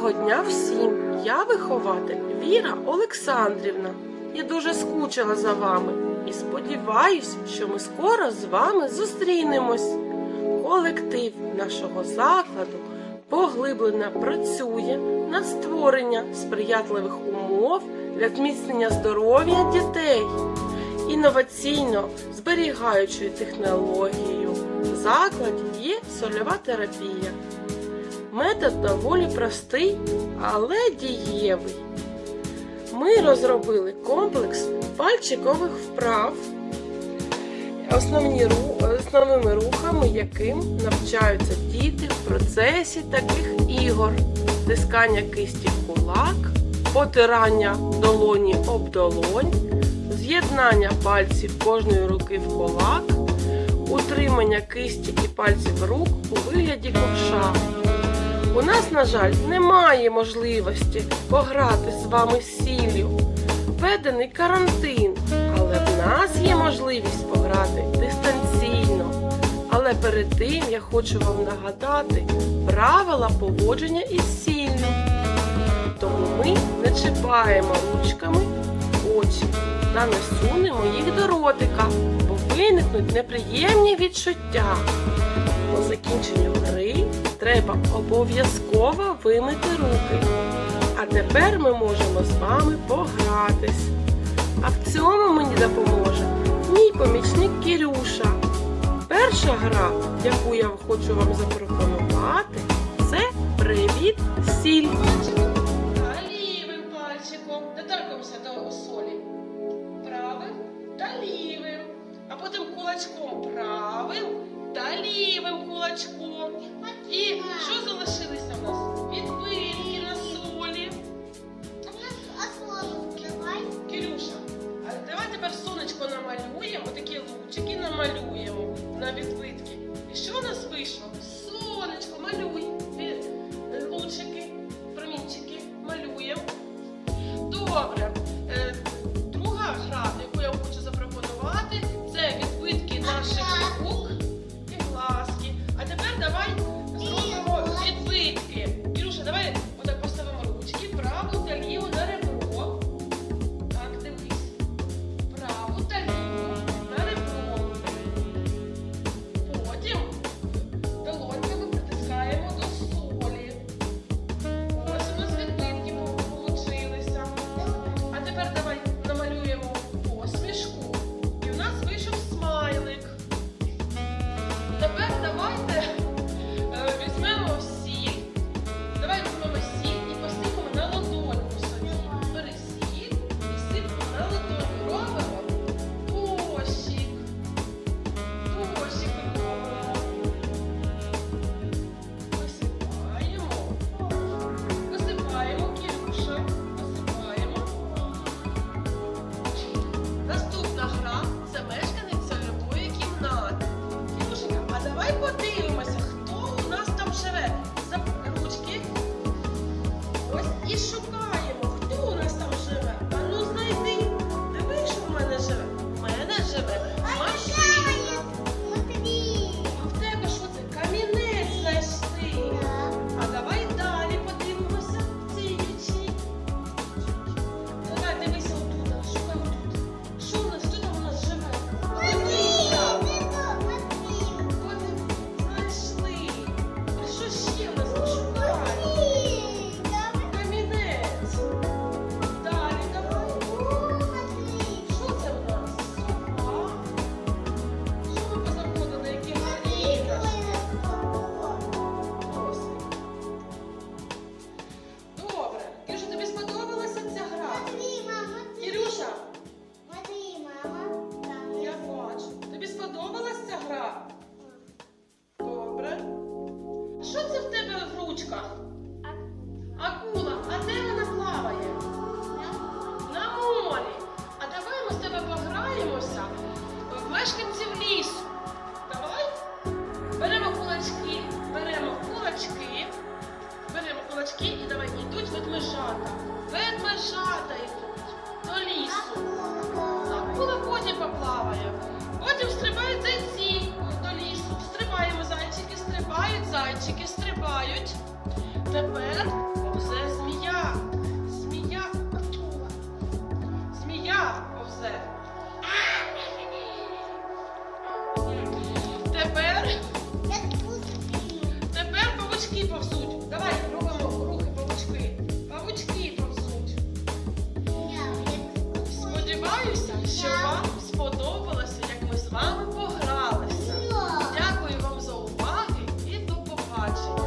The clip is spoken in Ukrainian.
Доброго дня всім! Я вихователь Віра Олександрівна. Я дуже скучила за вами і сподіваюсь, що ми скоро з вами зустрінемось. Колектив нашого закладу поглиблено працює над створення сприятливих умов для зміцнення здоров'я дітей. Інноваційно зберігаючою технологією в закладі є сольова терапія. Метод доволі простий, але дієвий. Ми розробили комплекс пальчикових вправ, основні, основними рухами яким навчаються діти в процесі таких ігор: тискання кисті в кулак, потирання долоні об долонь, з'єднання пальців кожної руки в кулак, утримання кисті і пальців рук у вигляді ковша. У нас, на жаль, немає можливості пограти з вами з сіллю. Введений карантин, але в нас є можливість пограти дистанційно. Але перед тим я хочу вам нагадати правила поводження із сіллю. Тому ми не чіпаємо ручками очі та не сунемо їх до ротика, бо виникнуть неприємні відчуття. По закінченню гри треба обов'язково вимити руки. А тепер ми можемо з вами погратись. А в цьому мені допоможе мій помічник Кірюша. Перша гра, яку я хочу вам запропонувати, це Привіт сіль. Лівим пальчиком доторкнемося до солі. Правим та лівим. А потім кулачком правим та лівим кулачком. І що залишилося в нас? Відбитки на солі. Кирюша, а давай тепер сонечко намалюємо, такі лучики намалюємо на відбитки. І що у нас вийшло? Сонечко, малюй. Е, Лучики, промінчики малюємо. Добре. Тебе? Акула, а де вона плаває? На морі. А давай ми з тебе пограємося в мешканців лісу. зайчики стрибають. Тепер повзе змія. Змія Артура. Змія повзе. Тепер. Тепер павучки повзуть. Давай робимо рухи павучки. Павучки повзуть. Сподіваюся, що вам.